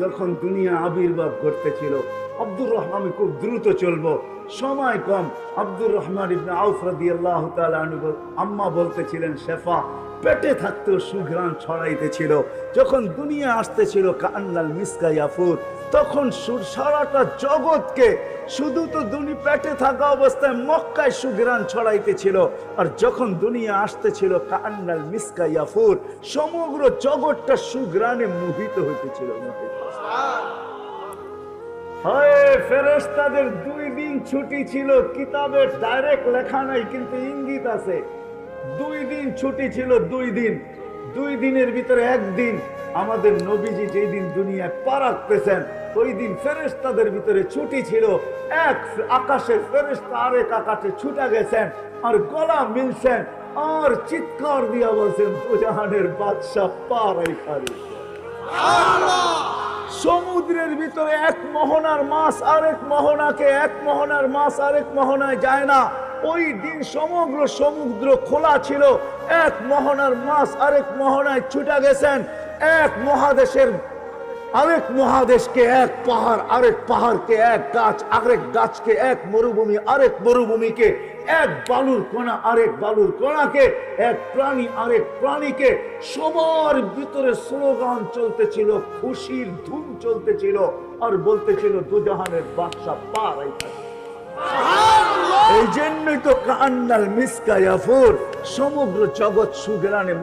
যখন দুনিয়া আবির্ভাব করতেছিল আব্দুর রহমান খুব দ্রুত চলবো। সময় কম, আব্দুর রহমান ইবনে আউফ রাদিয়াল্লাহু আম্মা বলতেছিলেন, শেফা, পেটে থাকতেও সুঘ্রাণ ছড়াইতেছিল। যখন দুনিয়া আসতেছিল কান্নাল মিসকা ইয়াফুর তখন সারাটা জগৎকে শুধু তো দুনি পেটে থাকা অবস্থায় মক্কায় সুঘ্রাণ ছড়াইতেছিল। আর যখন দুনিয়া আসতেছিল কান্নাল মিসকা ইয়াফুর, সমগ্র জগৎটা সুঘ্রাণে মোহিত হইতেছিল দুই দিন ছুটি ছিল, কিতাবের ডাইরেক্ট লেখা নাই, কিন্তু ইঙ্গিত আছে। দুই দিন ছুটি ছিল, দুই দিন। দুই দিনের ভিতরে একদিন আমাদের নবীজি যেই দিন দুনিয়ায় পা ওই দিন ফেরেশতাদের ভিতরে ছুটি ছিল। এক আকাশের ফেরেশতা আরেক আকাশে ছুটা গেছেন আর গলা মিলছেন আর চিৎকার দিয়া বলছেন দুজাহানের বাদশাহ পা রেখা দিয়েছে। সমুদ্রের ভিতরে এক মোহনার মাছ আরেক মোহনাকে, এক মোহনার মাছ আরেক মোহনায় যায় না। ওই দিন সমগ্র সমুদ্র খোলা ছিল। এক মোহনার মাছ আরেক মোহনায় ছুটা গেছেন। এক মহাদেশের আরেক মহাদেশকে এক পাহাড়, আরেক পাহাড়কে এক গাছ, আরেক গাছকে এক মরুভূমি, আরেক মরুভূমিকে এক বালুর কোনা আরেক বালুর কোনাকে এক প্রাণী, আরেক প্রাণীকে সবার ভিতরে স্লোগান চলতেছিল, খুশির ধুম চলতেছিল আর বলতেছিল দুজাহানের বাদশা পা রাইখা। এই জন্যই তো কান্নাল মিসকা ইয়াফুর সমগ্র জগৎ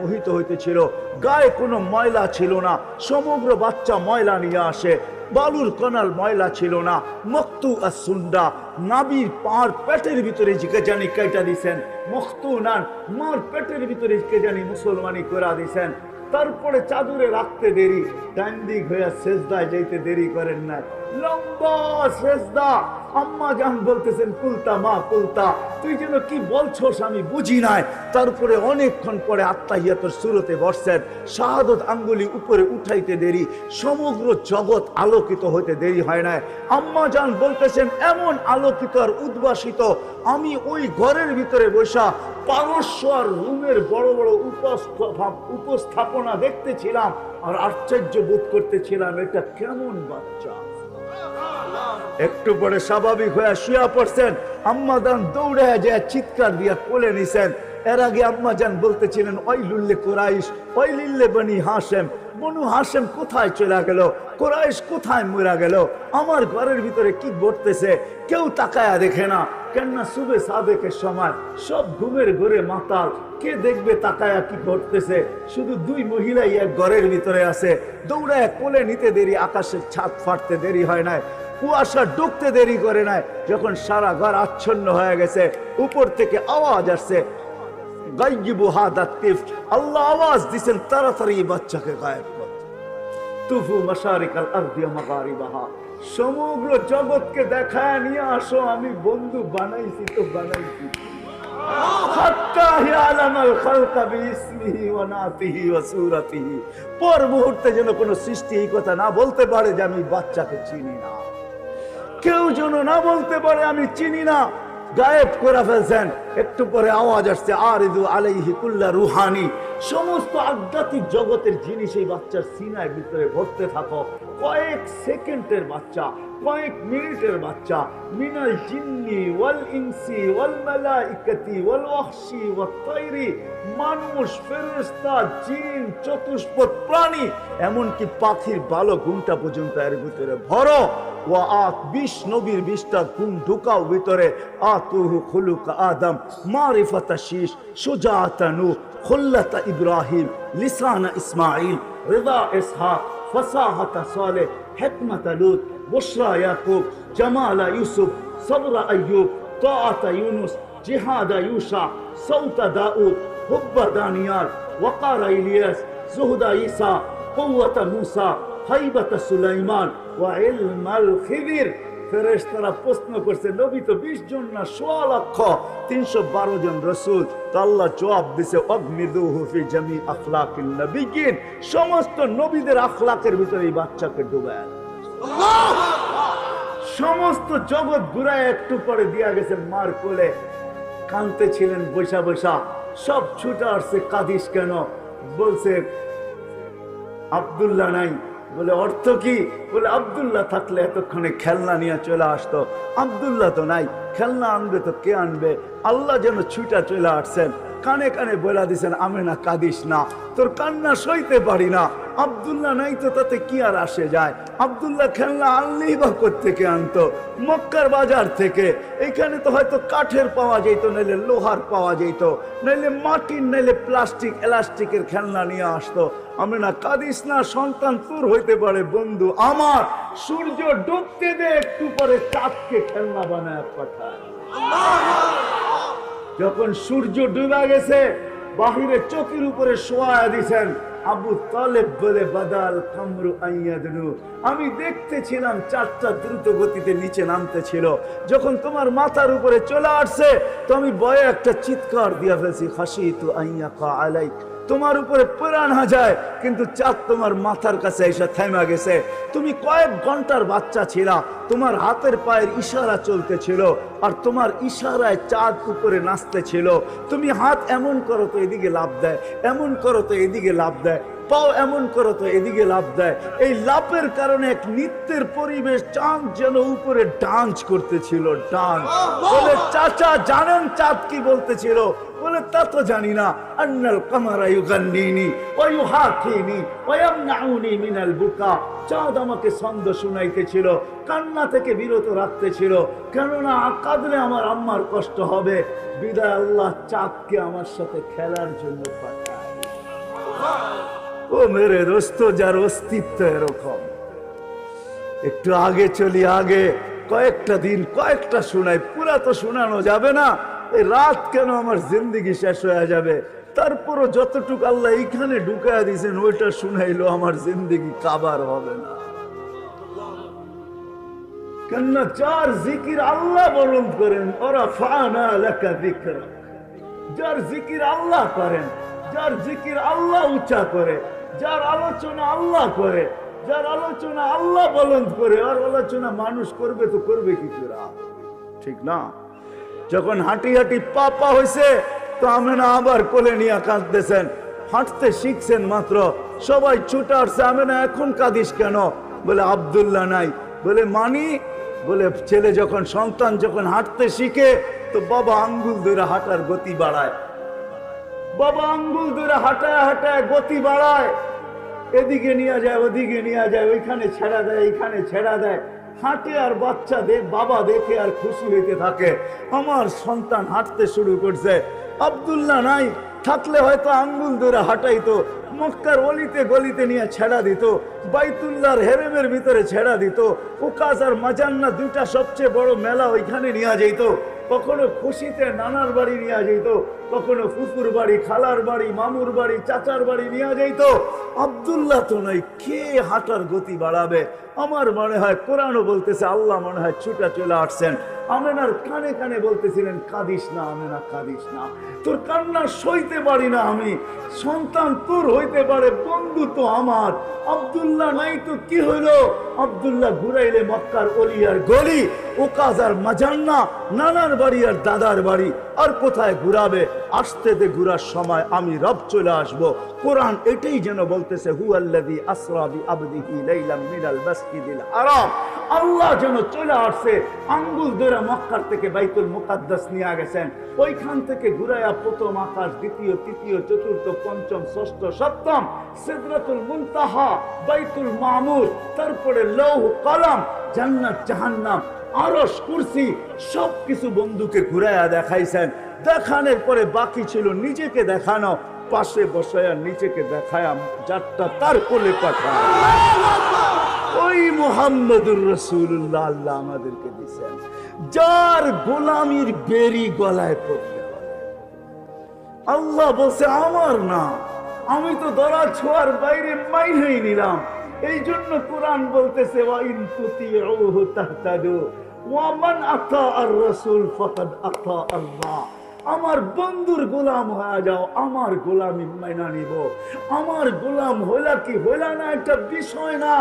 মোহিত হইতেছিল। গায়ে কোনো ময়লা ছিল না। সমগ্র বাচ্চা ময়লা নিয়ে আসে। বালুর কনাল ময়লা ছিল না। মক্তু আর সুন্ডা নাবির পার পেটের ভিতরে কে জানি কেটা দিছেন। মখতু নান মার পেটের ভিতরে কে জানি মুসলমানি করা দিছেন। তারপরে চাদরে রাখতে দেরি। ডান দিক হইয়া শেষদায় যাইতে দেরি করেন না লম্বা শেষদা আম্মা জান বলতেছেন, কুলতা মা, কুলতা, তুই যেন কি বলছস আমি বুঝি নাই। তারপরে অনেকক্ষণ পরে আত্মাহিয়াতর সুরতে বসছেন। শাহাদত আঙ্গুলি উপরে উঠাইতে দেরি, সমগ্র জগৎ আলোকিত হইতে দেরি হয় নাই। আম্মা জান বলতেছেন, এমন আলোকিত আর উদ্ভাসিত, আমি ওই ঘরের ভিতরে বসা পারস্য আর রুমের বড় বড় উপস্থা- উপস্থাপনা দেখতেছিলাম আর আশ্চর্য বোধ করতেছিলাম, এটা কেমন বাচ্চা? একটু পরে স্বাভাবিক হয়ে শুয়া পড়ছেন। আম্মা দান দৌড়ে যায় চিৎকার দিয়া কোলে নিছেন। এর আগে আম্মা যান বলতেছিলেন ওই লুল্লে কোরাইশ ওই লিল্লে বনি হাসেম বনু হাসেম কোথায় চলে গেল? কোরাইশ কোথায় মরা গেল? আমার ঘরের ভিতরে কি ঘটতেছে? কেউ তাকায়া দেখে না। কেননা শুভে সাবেকের সময় সব ঘুমের ঘরে মাতাল। কে দেখবে তাকায়া কি ঘটতেছে? শুধু দুই মহিলাই এক ঘরের ভিতরে আছে। দৌড়ায় কোলে নিতে দেরি, আকাশের ছাদ ফাটতে দেরি হয় নাই। কুয়াশা ডুবতে দেরি করে নাই, যখন সারা ঘর আচ্ছন্ন হয়ে গেছে, উপর থেকে আওয়াজ আসছে আল্লাহ আওয়াজ দিছেন, তাড়াতাড়ি বাচ্চাকে গায়েব তুফু মাশারিকাল মাগারিবাহা, সমগ্র জগৎকে দেখায় নিয়ে আসো, আমি বন্ধু বানাইছি তো বানাইছি। পর মুহূর্তে যেন কোনো সৃষ্টি এই কথা না বলতে পারে যে আমি বাচ্চাকে চিনি না। কেউ যেন না বলতে পারে, আমি চিনি না। গায়েব করে ফেলছেন। একটু পরে আওয়াজ আসছে আর ইদু আলাইহি কুল্লা রুহানি। সমস্ত আধ্যাত্মিক জগতের জিনিস এই বাচ্চার সিনার ভিতরে ভরতে থাকো। কয়েক সেকেন্ডের বাচ্চা, কয়েক মিনিটের বাচ্চা। মিনাল জিন্নি ওয়াল ইনসি ওয়াল মালাইকাতি ওয়াল ওয়াহশি ওয়াত তাইরি। মানুষ, ফেরেশতা, জিন, চতুষ্পদ, প্রাণী। এমনকি পাখির বালো ঘুমটা পর্যন্ত এর ভিতরে ভরো। ও আত বিশ নবীর বিশটা গুণ ঢুকাও ভিতরে। আতুহু খুলুকা আদম, মারিফাতা শীষ, সুজাতা নু খুল্লাতা ইব্রাহিম, লিসানা ইসমাইল রেদা ইসহাক, ফসাহাতা সালে হেকমাতা লুত, বুশরা ইয়াকুব, জামালা ইউসুফ, সবরা আইয়ুব, তাআতা ইউনুস, জিহাদা ইউসা সৌতা দাউদ, হুব্বা দানিয়াল, ওয়াকারা ইলিয়াস, জুহদা ঈসা, কুওয়াতা মুসা সুলাইমান প্রশ্ন করছে, নবী তো বিশ জন না সোয়া লক্ষ? তিনশো বারো জন রসুল। জবাব দিছে, অগ্নিদুহু ফি জামি আখলাকিন নবিয়িন সমস্ত নবীদের আখলাকের ভিতরে এই বাচ্চাকে ডুবায়। সমস্ত জগৎ ঘুরায় একটু পরে দিয়া গেছে মার কোলে। কানতে ছিলেন বৈশা বৈশা। সব ছুটে আসছে, কাদিস কেন? বলছে, আব্দুল্লাহ নাই। বলে অর্থ কি? বলে আবদুল্লাহ থাকলে এতক্ষণে খেলনা নিয়ে চলে আসতো। আবদুল্লাহ তো নাই। খেলনা আনবে তো কে আনবে? আল্লাহ যেন ছুটা চলে আসছেন কানে কানে বলা দিছেন আমি না কাঁদিস না। তোর কান্না সইতে পারি না। আব্দুল্লাহ নাই তো, তাতে কি আর আসে যায়? আব্দুল্লাহ খেলনা আনলেই বা থেকে আনতো? মক্কার বাজার থেকে। এখানে তো হয়তো কাঠের পাওয়া যেত নাইলে লোহার পাওয়া যেত নাইলে মাটির, নাইলে প্লাস্টিক, এলাস্টিকের খেলনা নিয়ে আসতো। আমি না কাঁদিস না, সন্তান তোর হইতে পারে, বন্ধু আমার। সূর্য ডুবতে দে, একটু পরে চাঁদকে খেলনা বানায় পাঠায়। যখন সূর্য ডুবা গেছে, বাহিরে চোখের উপরে শোয়া দিছেন আবু তালেব বলে, বাদাল কামরু আইয়াদনু। আমি দেখতেছিলাম চারটা দ্রুত গতিতে নিচে নামতে ছিল যখন তোমার মাথার উপরে চলে আসছে, তো আমি বয়ে একটা চিৎকার দিয়া ফেলছি হাসি তু আইয়া কা আলাইক। তোমার উপরে প্রাণ যায় কিন্তু চাঁদ তোমার মাথার কাছে এসে থেমা গেছে। তুমি কয়েক ঘণ্টার বাচ্চা ছিলা, তোমার হাতের পায়ের ইশারা চলতেছিল, আর তোমার ইশারায় চাঁদ উপরে নাচতেছিল। তুমি হাত এমন করো তো এদিকে লাভ দেয়, এমন করো তো এদিকে লাভ দেয়। পাও এমন করো তো এদিকে লাভ দেয়। এই লাভের কারণে এক নৃত্যের পরিবেশ চাঁদ যেন উপরে ডান্স করতেছিল, ডান্স। বলে, চাচা, জানেন চাঁদ কি বলতেছিল? বলে, তা তো জানি না। আন্নাল কামারা ইউগান্নিনি, ওয়া ইউহাকিনি, ওয়া ইয়ামনাউনি মিনাল বুকা। চাঁদ আমাকে ছন্দ শুনাইতেছিল, কান্না থেকে বিরত রাখতেছিল। কেননা, কাঁদলে আমার আম্মার কষ্ট হবে। বিদায় আল্লাহ চাঁদকে আমার সাথে খেলার জন্য পাঠায়। ও মেরে দোস্ত, যার অস্তিত্ব এরকম। একটু আগে চলি, আগে কয়েকটা দিন, কয়েকটা পুরা তো শোনানো যাবে না। এই রাত কেন আমার শেষ হয়ে যাবে? তারপরও যতটুকু আল্লাহ এইখানে ঢুকায় দিয়েছেন, ওইটা শুনাইলো আমার জিন্দগি কাবার হবে না। কেননা যার জিকির আল্লাহ বরণ করেন, ওরা ফানা লেখা যার জিকির আল্লাহ করেন, যার জিকির আল্লাহ উচ্চা করে যার আলোচনা আল্লাহ করে, যার আলোচনা আল্লাহ বলন্দ করে, আর আলোচনা মানুষ করবে তো করবে কি ঠিক না? যখন হাঁটি হাঁটি পাপা হয়েছে তো আমি না আবার কোলে নিয়ে কাঁদতেছেন। হাঁটতে শিখছেন মাত্র। সবাই ছুটে আসছে আমি না এখন কাঁদিস কেন? বলে, আবদুল্লাহ নাই। বলে, মানি? বলে, ছেলে যখন সন্তান যখন হাঁটতে শিখে, তো বাবা আঙ্গুল ধরে হাঁটার গতি বাড়ায়। বাবা আঙ্গুল ধরে হাঁটায় হাঁটায় গতি বাড়ায়। এদিকে নিয়ে যায়, ওদিকে নিয়ে যায়, ওইখানে ছেড়া দেয়, এইখানে ছেড়া দেয়। হাঁটে আর বাচ্চা দেখ বাবা দেখে আর খুশি হইতে থাকে। আমার সন্তান হাঁটতে শুরু করছে। আব্দুল্লাহ নাই, থাকলে হয়তো আঙ্গুল ধরে হাঁটাইতো, মক্কার অলিতে গলিতে নিয়ে ছেড়া দিত, বাইতুল্লাহর হেরেমের ভিতরে ছেড়া দিত উকাস আর মাজান্না দুইটা সবচেয়ে বড় মেলা ওইখানে নিয়ে যেত কখনো খুশিতে নানার বাড়ি নিয়ে যেত, কখনো ফুকুর বাড়ি, খালার বাড়ি, মামুর বাড়ি, চাচার বাড়ি নিয়ে যেত। আবদুল্লাহ তো নয়, কে হাঁটার গতি বাড়াবে? আমার মনে হয় কোরআনও বলতেছে, আল্লাহ মনে হয় ছুটা চলে আসছেন। আমেনার কানে কানে বলতেছিলেন, কাঁদিস না আমেনা, কাঁদিস না। তোর কান্না সইতে পারি না আমি। সন্তান তোর হইতে পারে, বন্ধু তো আমার। আব্দুল্লাহ নাই তো কি হইল? আব্দুল্লাহ ঘুরাইলে মক্কার অলিয়ার গলি ওকাজার মাজান্না, নানার বাড়ি আর দাদার বাড়ি। আর কোথায় ঘুরাবে? আসতে দে ঘুরার সময় আমি রব চলে আসব। কোরআন এটাই যেন বলতেছে হু আল্লাযী আসরা বি আবদিহি লাইলাম মিনাল হারাম। আল্লাহ যেন চলে আসছে, আঙ্গুল ধরে মক্কার থেকে বাইতুল মুকাদ্দাস নিয়ে গেছেন। ওইখান থেকে ঘুরাইয়া প্রথম আকাশ, দ্বিতীয়, তৃতীয়, চতুর্থ, পঞ্চম, ষষ্ঠ, সপ্তম, সিদরাতুল মুনতাহা, বাইতুল মামুর, তারপরে লৌহ কলম জান্নাত জাহান্নাম। আরস কুরসি সব কিছু বন্ধুকে ঘুরাইয়া দেখাইছেন। দেখানোর পরে বাকি ছিল নিজেকে দেখানো, পাশে বসায়া নিজেকে দেখায়া যারটা তার কোলে ওই মোহাম্মদুর আমাদেরকে যার গলায় আল্লাহ আমার না, আমি তো দরা ছোঁয়ার বাইরে মাইনেই নিলাম। এই জন্য কোরআন বলতেছে ওয়ামান আর রাসূল আমার বন্ধুর গোলাম হয়ে যাও, আমার গোলামি মাইনা নিব। আমার গোলাম হইলা কি হইলা না একটা বিষয় না।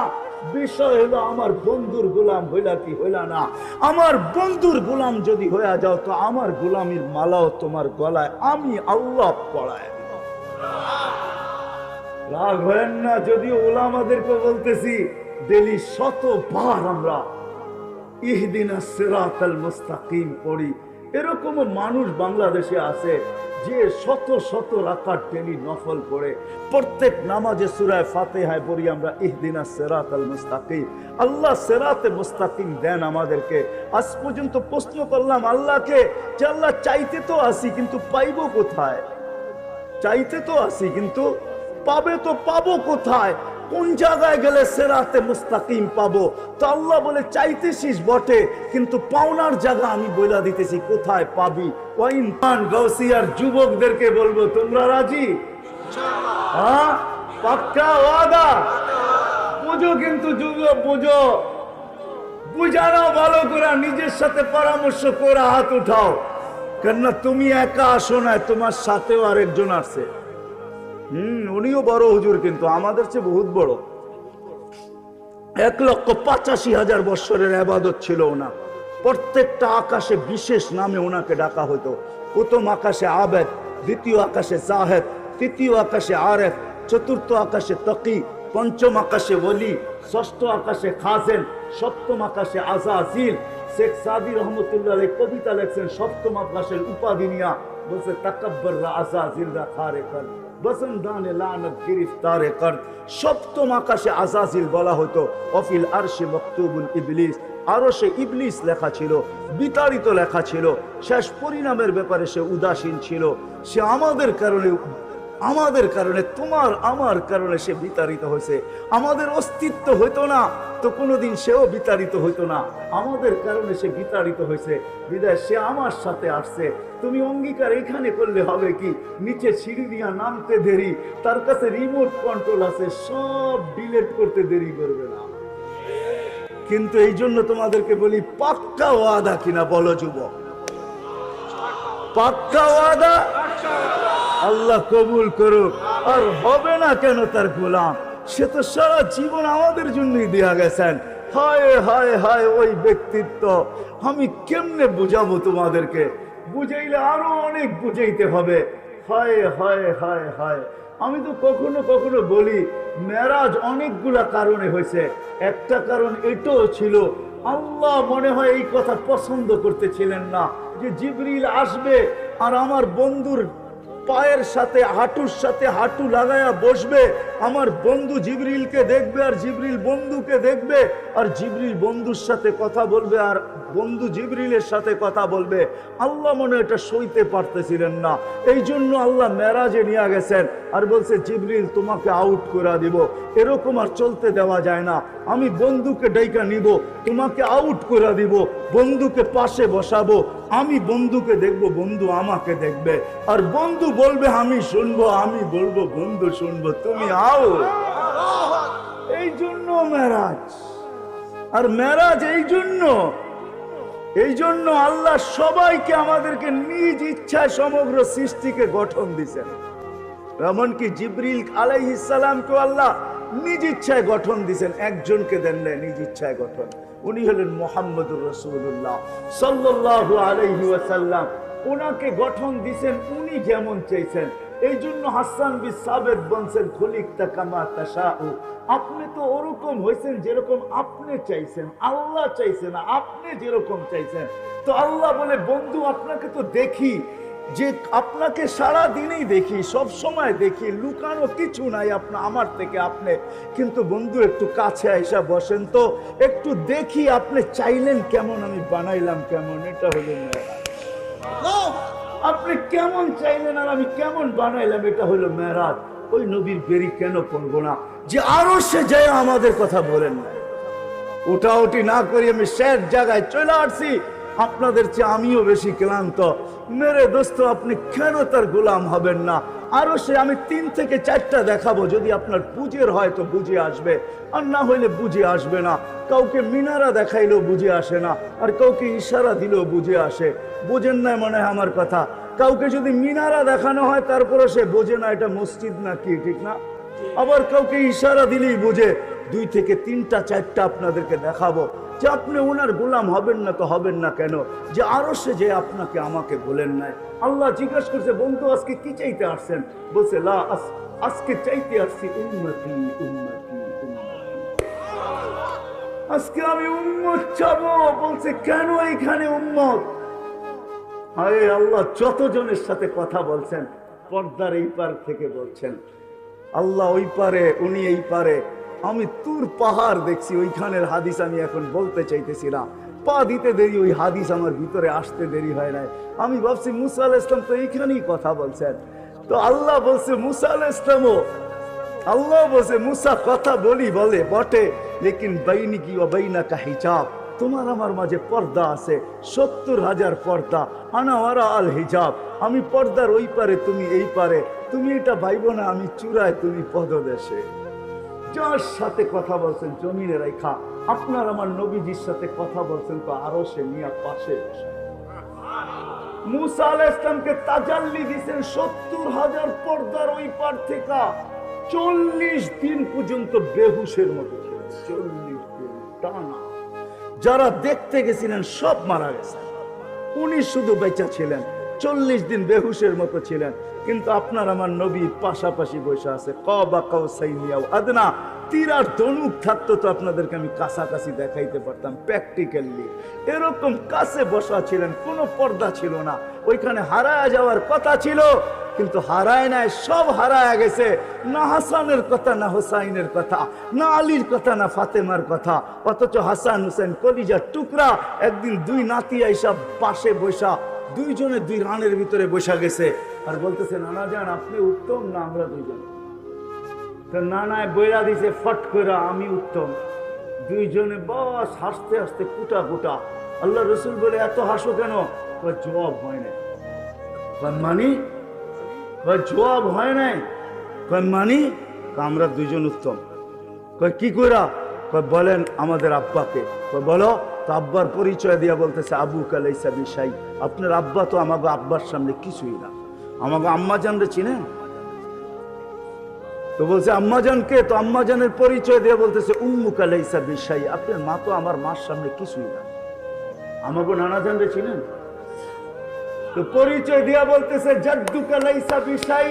বিষয় হলো আমার বন্ধুর গোলাম হইলা কি হইলা না। আমার বন্ধুর গোলাম যদি হয়ে যাও, তো আমার গোলামির মালাও তোমার গলায়, আমি আল্লাহ পড়ায়। রাগ হয়েন না, যদিও ওলামাদেরকে বলতেছি, ডেলি শতবার আমরা ইহদিনা সিরাতাল মুস্তাকিম পড়ি। এরকমও মানুষ বাংলাদেশে আছে, যে শত শত রাকাত ডেলি নফল পড়ে। প্রত্যেক নামাজে সুরায় ফাতেহায় পড়ি আমরা, ইহদিনা সিরাতাল মুস্তাকিম। আল্লাহ সেরাতে মুস্তাকিম দেন আমাদেরকে। আজ পর্যন্ত প্রশ্ন করলাম আল্লাহকে, যে আল্লাহ চাইতে তো আসি, কিন্তু পাইবো কোথায়? চাইতে তো আসি, কিন্তু পাবে তো পাবো কোথায়? কোন জায়গায় গেলে সেরাতে মুস্তাকিম পাবো? তো আল্লাহ বলে, চাইতেছিস বটে, কিন্তু পাওনার জায়গা আমি বইলা দিতেছি, কোথায় পাবি? গৌসিয়ার যুবকদেরকে বলব, তোমরা রাজি? হ্যাঁ? পাক্কা ওয়াদা? বুঝো কিন্তু যুবক, বুঝো। বুঝানো ভালো করে নিজের সাথে পরামর্শ করে হাত উঠাও। কেননা তুমি একা আসো না, তোমার সাথেও আরেকজন আসছে হম, উনিও বড় হুজুর কিন্তু, আমাদের চেয়ে বহুত বড়। এক লক্ষ পঁচাশি হাজার বৎসরের আবাদত ছিল ওনা প্রত্যেকটা আকাশে বিশেষ নামে ওনাকে ডাকা হতো প্রথম আকাশে আবেদ, দ্বিতীয় আকাশে জাহেদ, তৃতীয় আকাশে আরেফ, চতুর্থ আকাশে তকি, পঞ্চম আকাশে ওলি, ষষ্ঠ আকাশে খাজেন, সপ্তম আকাশে আজাজিল। শেখ সাদি রহমতুল্লাহ কবিতা লেখছেন, সপ্তম আকাশের উপাধি নিয়া বলছে তাকাব্বর আজাজিল রা কর বসন্দানে লানত সপ্তম আকাশে আজাজিল বলা হতো, অফিল আরশে মকতুবুল ইবলিস। আরও সে ইবলিস লেখা ছিল, বিতাড়িত লেখা ছিল। শেষ পরিণামের ব্যাপারে সে উদাসীন ছিল। সে আমাদের কারণে আমাদের কারণে, তোমার, আমার কারণে সে বিতাড়িত হয়েছে। আমাদের অস্তিত্ব হইতো না, তো কোনোদিন সেও বিতাড়িত হইতো না। আমাদের কারণে সে বিতাড়িত হয়েছে। বিদায়, সে আমার সাথে আসছে। তুমি অঙ্গীকার এখানে করলে হবে কি? নিচে সিঁড়ি দিয়া নামতে দেরি, তার কাছে রিমোট কন্ট্রোল আছে, সব ডিলেট করতে দেরি করবে না। কিন্তু এই জন্য তোমাদেরকে বলি, পাক্কা ওয়াদা কিনা বলো যুবক। পাক্কা ওয়াদা আল্লাহ কবুল করুক। আর হবে না কেন তার গোলাম? সে তো সারা জীবন আমাদের জন্যই দেয়া গেছেন। হায় হায় হায়, ওই ব্যক্তিত্ব। আমি কেমনে বুঝাবো তোমাদেরকে? বুঝাইলে আরও অনেক বুঝাইতে হবে। হায় হায় হায় হায়। আমি তো কখনো কখনো বলি, মেরাজ অনেকগুলা কারণে হয়েছে। একটা কারণ এটাও ছিল, আল্লাহ মনে হয় এই কথা পছন্দ করতেছিলেন না, যে জিবরিল আসবে আর আমার বন্ধুর পায়ের সাথে, হাঁটুর সাথে হাঁটু লাগায়া বসবে। আমার বন্ধু জিবরিলকে দেখবে আর জিবরিল বন্ধুকে দেখবে আর জিবরিল বন্ধুর সাথে কথা বলবে আর বন্ধু জিবরিলের সাথে কথা বলবে। আল্লাহ মনে এটা সইতে পারতেছিলেন না। এই জন্য আল্লাহ মেরাজে নিয়ে গেছেন আর বলছে, জিবরিল, তোমাকে আউট করে দিব। এরকম আর চলতে দেওয়া যায় না। আমি বন্ধুকে ডাইকা নিব, তোমাকে আউট করে দিব। বন্ধুকে পাশে বসাবো। আমি বন্ধুকে দেখব, বন্ধু আমাকে দেখবে। আর বন্ধু বলবে, আমি শুনব, আমি বলব, বন্ধু শুনব, তুমি আও। এই জন্য মেরাজ। আর মেরাজ এই জন্য এই জন্য আল্লাহ সবাইকে আমাদেরকে নিজ ইচ্ছায় সমগ্র সৃষ্টিকে গঠন দিছেন এমনকি জিবরিল আলাইহিসালামকে আল্লাহ নিজ ইচ্ছায় গঠন দিছেন একজনকে দেন নিজ ইচ্ছায় গঠন। উনি হলেন মোহাম্মদুর রসুল্লাহ সাল্লাল্লাহু আলাইহি ওয়াসাল্লাম। ওনাকে গঠন দিছেন, উনি যেমন চাইছেন। এই জন্য হাসান বি সাবেদ বলছেন, খলিকতা কামা তাশাউ। আপনি তো ওরকম হয়েছেন যেরকম আপনি চাইছেন। আল্লাহ চাইছেন আপনি যেরকম চাইছেন। তো আল্লাহ বলে, বন্ধু, আপনাকে তো দেখি। যে আপনাকে সারা দিনেই দেখি, সব সময় দেখি, লুকানো কিছু নাই আপনার আমার থেকে আপনি। কিন্তু বন্ধু, একটু কাছে আইসা বসেন তো, একটু দেখি আপনি চাইলেন কেমন, আমি বানাইলাম কেমন, এটা হলো আপনি কেমন চাইলেন আর আমি কেমন বানাইলাম, এটা হলো মেয়েরাজ ওই নবীর বেরি কেন করব না? যে আরও সে যায় আমাদের কথা বলেন না। ওটি না করি আমি শেষ জায়গায় চলে আসছি। আপনাদের চেয়ে আমিও বেশি ক্লান্ত। মেরে দোস্ত, আপনি কেন তার গোলাম হবেন না? আরও সে আমি তিন থেকে চারটা দেখাবো, যদি আপনার বুঝের হয় তো বুঝে আসবে। আর না হইলে বুঝে আসবে না। কাউকে মিনারা দেখাইলেও বুঝে আসে না, আর কাউকে ইশারা দিলেও বুঝে আসে। বুঝেন না মনে হয় আমার কথা। কাউকে যদি মিনারা দেখানো হয় তারপরে সে বোঝে না এটা মসজিদ না কি ঠিক না? আবার কাউকে ইশারা দিলেই বুঝে, দুই থেকে তিনটা, চারটা আপনাদেরকে দেখাবো। যে আপনি ওনার গোলাম হবেন না তো হবেন না কেন? যে আরও সে যে আপনাকে আমাকে বলেন নাই। আল্লাহ জিজ্ঞাসা করছে, বন্ধু, আজকে কি চাইতে আসছেন? বলছে, লা আজকে চাইতে আসছি উন্নতি উন্নতি আজকে আমি উন্মত চাবো। বলছে, কেন এখানে উন্মত আরে আল্লাহ যতজনের সাথে কথা বলছেন, পর্দার এই পার থেকে বলছেন। আল্লাহ ওই পারে, উনি এই পারে। আমি তুর পাহাড় দেখছি, ওইখানের হাদিস আমি এখন বলতে চাইতেছি না। পা দিতে দেরি, ওই হাদিস আমার ভিতরে আসতে দেরি হয় নাই। আমি ভাবছি মুসা ইসলাম তো এইখানেই কথা বলছেন। তো আল্লাহ বলছে, মুসা আল ইসলামও আল্লাহ বলছে, মুসা কথা বলি বলে বটে, লেকিন বাইনি কি বাইনা কা হিজাব। তোমার আমার মাঝে পর্দা আছে, সত্তর হাজার পর্দা আনা আল হিজাব। আমি পর্দার ওই পারে, তুমি এই পারে। তুমি এটা ভাইব না, আমি চূড়ায় তুমি পদদেশে। যার সাথে কথা বলছেন, জমিনে রেখা আপনার আমার নবীজির সাথে কথা বলছেন তো আরও সে মিয়া পাশে তাজাল্লি সত্তর হাজার পর্দার ওই পার থেকে। চল্লিশ দিন পর্যন্ত মতো চল্লিশ টানা। যারা দেখতে গেছিলেন সব মারা গেছে। উনি শুধু বেঁচা ছিলেন। চল্লিশ দিন বেহুশের মতো ছিলেন। কিন্তু আপনার আমার নবী পাশাপাশি বসে আছে। ক বা কাউ সাইনিয়াও আদনা। তীর আর ধনুক থাকতো তো আপনাদেরকে আমি কাছাকাছি দেখাইতে পারতাম প্র্যাকটিক্যালি এরকম কাছে বসা ছিলেন, কোনো পর্দা ছিল না। ওইখানে হারায় যাওয়ার কথা ছিল, কিন্তু হারায় নাই, সব হারায় গেছে। না হাসানের কথা, না হোসাইনের কথা, না আলীর কথা, না ফাতেমার কথা। অথচ হাসান হুসেন কলিজার টুকরা, একদিন দুই নাতি আইসা পাশে বসা দুইজনে দুই রানের ভিতরে বসা গেছে আর বলতেছে, নানা যান আপনি উত্তম না আমরা দুইজন? নানায় বইরা দিছে, ফট করে আমি উত্তম। দুইজনে বস হাসতে হাসতে কুটা কুটা, আল্লাহ রসুল বলে এত হাসো কেন? জবাব হয় না কয়, মানি? জবাব হয় নাই। মানি? আমরা দুইজন উত্তম। কয়, কি কইরা? কয়, বলেন আমাদের আব্বাকে। কয়, বলো। তো আব্বার পরিচয় দিয়া বলতেছে আবু কালাইসা বিশাই। আপনার আব্বা তো আমাকে আব্বার সামনে কিছুই না। আমাকে আম্মা জানলে চিনেন তো বলছে আম্মাজানকে তো আম্মাজানের পরিচয় দিয়ে বলতেছে উম্মু কালাইসা বিশাই। আপনার মা তো আমার মার সামনে কিছুই না। আমাকে নানা জানলে চিনেন? পরিচয় দিয়া বলতেছে জাদ্দু কালাইসা বিশাই।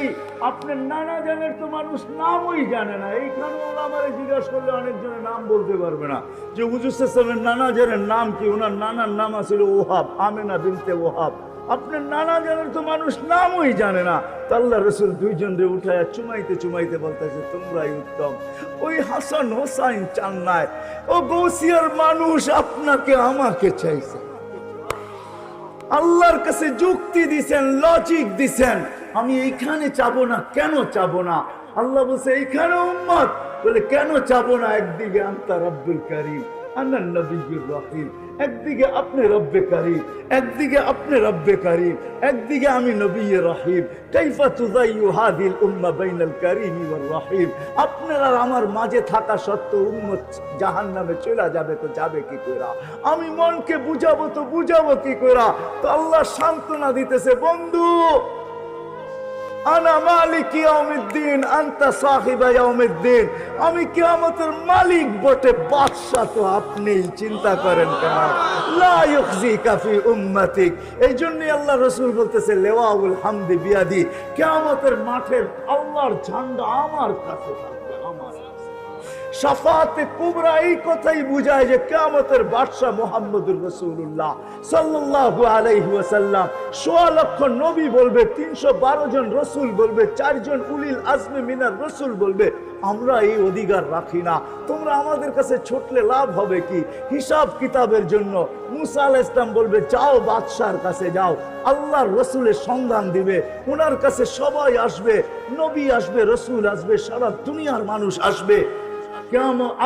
আপনার নানা জানের তো মানুষ নামই জানে না। এইখানে আমার জিজ্ঞাসা করলে অনেকজনের নাম বলতে পারবে না। যে হুজুসের নানা জানের নাম কি? ওনার নানার নাম আছিল ওহাব, আমেনা বিনতে ওহাব। আপনার নানা জানের তো মানুষ নামই জানে না। তাল্লা রসুল দুইজন রে উঠায় চুমাইতে চুমাইতে বলতেছে, তোমরাই উত্তম। ওই হাসান হোসাইন চান নাই ও গৌসিয়ার মানুষ আপনাকে আমাকে চাইছে। আল্লাহর কাছে যুক্তি দিছেন লজিক দিছেন। আমি এইখানে চাবো না, কেন চাবো না? আল্লাহ বলছে, এইখানে উম্মত। বলে, কেন চাবো না? একদিকে, আন্তা রব্বুল কারিম আন্নার নবীর রহিম। একদিকে আপনি রব্বে কারিম, একদিকে আপনি রব্বে কারিম, একদিকে আমি নবী রহিম। কাইফা হাদিল উম্মা বাইনাল কারিম রহিম। আপনার আর আমার মাঝে থাকা সত্ত্বেও উম্মত জাহান্নামে চলে যাবে তো যাবে কি কইরা? আমি মনকে বুঝাবো তো বুঝাবো কি কইরা? তো আল্লাহ সান্ত্বনা দিতেছে, বন্ধু! আনা মালিক আনতা সাহিবা আমি কিয়ামতের মালিক বটে বাদশা তো আপনি চিন্তা করেন কেন লা ইউখজি কাফি উম্মাতিক। এই জন্য আল্লাহ রাসূল বলতেছে, লেওয়াউল হামদি বিয়াদি, কিয়ামতের মাঠের আল্লাহর ঝান্ডা আমার কাছে থাকবে। সাফাতে কুবরা এই কথাই বুঝায় যে বাদশাহ মোহাম্মদুর রসুল্লাহ সোয়া লক্ষ নবী বলবে, তিনশো বারো জন রসুল বলবে, চারজন উলিল আজমে মিনার রসুল বলবে, আমরা এই অধিকার রাখি না। তোমরা আমাদের কাছে ছুটলে লাভ হবে কি? হিসাব কিতাবের জন্য মুসা আল ইসলাম বলবে, যাও বাদশার কাছে যাও, আল্লাহর রসুলের সন্ধান দিবে ওনার কাছে সবাই আসবে, নবী আসবে, রসুল আসবে, সারা দুনিয়ার মানুষ আসবে।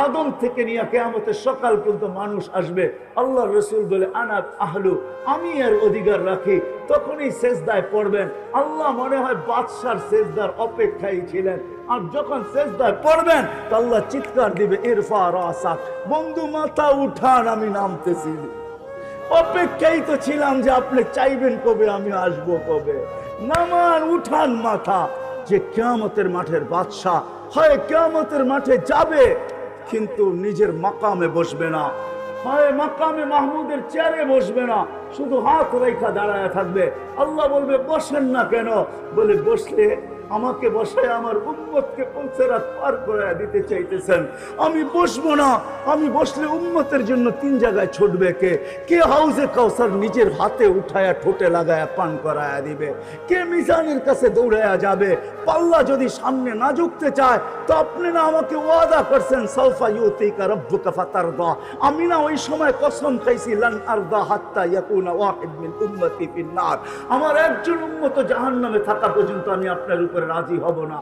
আদম থেকে নিয়ে কেয়ামতের সকাল পর্যন্ত মানুষ আসবে। আল্লাহ রসুল বলে, আনাত আহলু, আমি এর অধিকার রাখি। তখনই পড়বেন। আল্লাহ মনে হয় বাদশার অপেক্ষায় ছিলেন। আর যখন শেষদায় পড়বেন আল্লাহ চিৎকার দিবে, ইরফা রাসাক বন্ধু মাথা উঠান, আমি নামতেছি। অপেক্ষাই তো ছিলাম যে আপনি চাইবেন কবে, আমি আসব কবে। নামান উঠান মাথা, যে কেয়ামতের মাঠের বাদশাহ হয়, কেয়ামতের মাঠে যাবে, কিন্তু নিজের মাকামে বসবে না। হয়, মাকামে মাহমুদের চেয়ারে বসবে না, শুধু হাত রেখা দাঁড়ায় থাকবে। আল্লাহ বলবে, বসেন না কেন? বলে, বসলে আমাকে বসে আমার উম্মতকে পৌঁছেরাত পার করে দিতে চাইতেছেন। আমি বসবো না, আমি বসলে উম্মতের জন্য তিন জায়গায় ছুটবে কে? কে হাউজে কাউসার নিজের হাতে উঠায়া ঠোঁটে লাগায়া পান করায়া দিবে? কে মিজানের কাছে দৌড়ায়া যাবে? পাল্লা যদি সামনে না ঝুঁকতে চায়, তো আপনি না আমাকে ওয়াদা করছেন, সাউফা ইউতিকা রব্বুকা ফাতারদা। আমি না ওই সময় কসম খাইছি, লান আরদা হাত্তা ইয়াকুনা ওয়াহিদ মিন উম্মতি ফিন্নার আমার একজন উম্মত জাহান্নামে থাকা পর্যন্ত আমি আপনার উপরে রাজি হব না।